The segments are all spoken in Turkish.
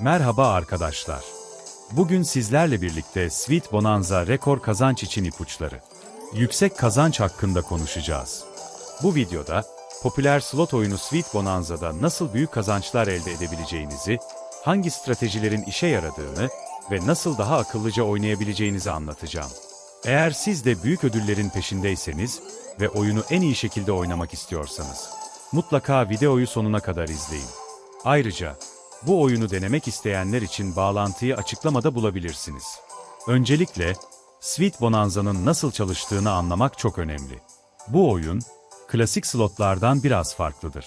Merhaba arkadaşlar. Bugün sizlerle birlikte Sweet Bonanza rekor kazanç için ipuçları, yüksek kazanç hakkında konuşacağız. Bu videoda popüler slot oyunu Sweet Bonanza'da nasıl büyük kazançlar elde edebileceğinizi, hangi stratejilerin işe yaradığını ve nasıl daha akıllıca oynayabileceğinizi anlatacağım. Eğer siz de büyük ödüllerin peşindeyseniz ve oyunu en iyi şekilde oynamak istiyorsanız, mutlaka videoyu sonuna kadar izleyin. Ayrıca, bu oyunu denemek isteyenler için bağlantıyı açıklamada bulabilirsiniz. Öncelikle, Sweet Bonanza'nın nasıl çalıştığını anlamak çok önemli. Bu oyun, klasik slotlardan biraz farklıdır.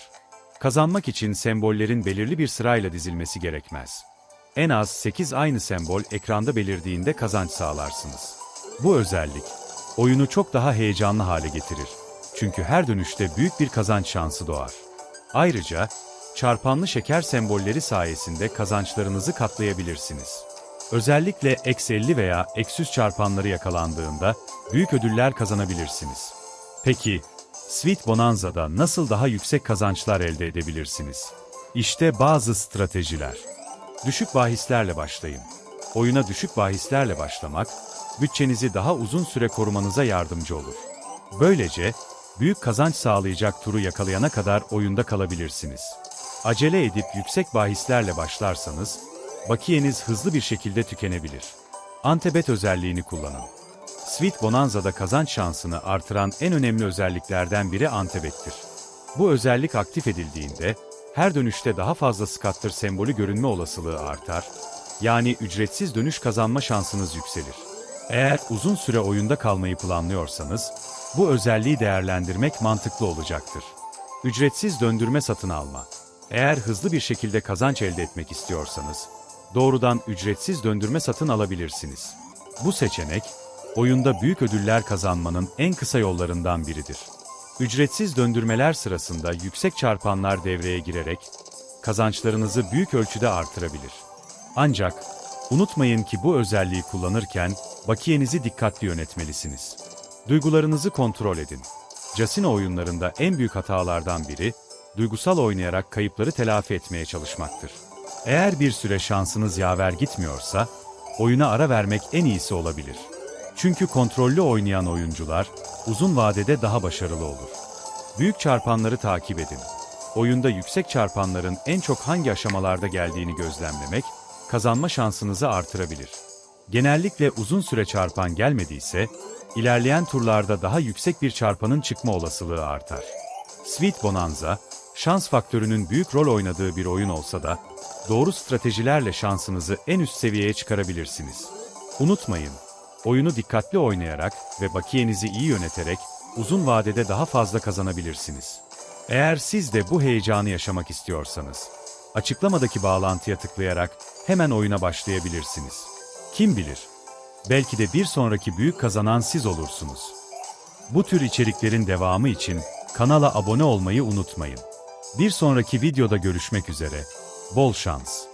Kazanmak için sembollerin belirli bir sırayla dizilmesi gerekmez. En az 8 aynı sembol ekranda belirdiğinde kazanç sağlarsınız. Bu özellik, oyunu çok daha heyecanlı hale getirir. Çünkü her dönüşte büyük bir kazanç şansı doğar. Ayrıca, çarpanlı şeker sembolleri sayesinde kazançlarınızı katlayabilirsiniz. Özellikle eksi 50 veya eksi 100 çarpanları yakalandığında büyük ödüller kazanabilirsiniz. Peki, Sweet Bonanza'da nasıl daha yüksek kazançlar elde edebilirsiniz? İşte bazı stratejiler. Düşük bahislerle başlayın. Oyuna düşük bahislerle başlamak, bütçenizi daha uzun süre korumanıza yardımcı olur. Böylece, büyük kazanç sağlayacak turu yakalayana kadar oyunda kalabilirsiniz. Acele edip yüksek bahislerle başlarsanız, bakiyeniz hızlı bir şekilde tükenebilir. Antebet özelliğini kullanın. Sweet Bonanza'da kazanç şansını artıran en önemli özelliklerden biri Antebet'tir. Bu özellik aktif edildiğinde, her dönüşte daha fazla scatter sembolü görünme olasılığı artar, yani ücretsiz dönüş kazanma şansınız yükselir. Eğer uzun süre oyunda kalmayı planlıyorsanız, bu özelliği değerlendirmek mantıklı olacaktır. Ücretsiz döndürme satın alma. Eğer hızlı bir şekilde kazanç elde etmek istiyorsanız, doğrudan ücretsiz döndürme satın alabilirsiniz. Bu seçenek, oyunda büyük ödüller kazanmanın en kısa yollarından biridir. Ücretsiz döndürmeler sırasında yüksek çarpanlar devreye girerek, kazançlarınızı büyük ölçüde artırabilir. Ancak, unutmayın ki bu özelliği kullanırken, bakiyenizi dikkatli yönetmelisiniz. Duygularınızı kontrol edin. Casino oyunlarında en büyük hatalardan biri, duygusal oynayarak kayıpları telafi etmeye çalışmaktır. Eğer bir süre şansınız yaver gitmiyorsa, oyuna ara vermek en iyisi olabilir. Çünkü kontrollü oynayan oyuncular, uzun vadede daha başarılı olur. Büyük çarpanları takip edin. Oyunda yüksek çarpanların en çok hangi aşamalarda geldiğini gözlemlemek, kazanma şansınızı artırabilir. Genellikle uzun süre çarpan gelmediyse, ilerleyen turlarda daha yüksek bir çarpanın çıkma olasılığı artar. Sweet Bonanza, şans faktörünün büyük rol oynadığı bir oyun olsa da, doğru stratejilerle şansınızı en üst seviyeye çıkarabilirsiniz. Unutmayın, oyunu dikkatli oynayarak ve bakiyenizi iyi yöneterek uzun vadede daha fazla kazanabilirsiniz. Eğer siz de bu heyecanı yaşamak istiyorsanız, açıklamadaki bağlantıya tıklayarak hemen oyuna başlayabilirsiniz. Kim bilir, belki de bir sonraki büyük kazanan siz olursunuz. Bu tür içeriklerin devamı için kanala abone olmayı unutmayın. Bir sonraki videoda görüşmek üzere. Bol şans.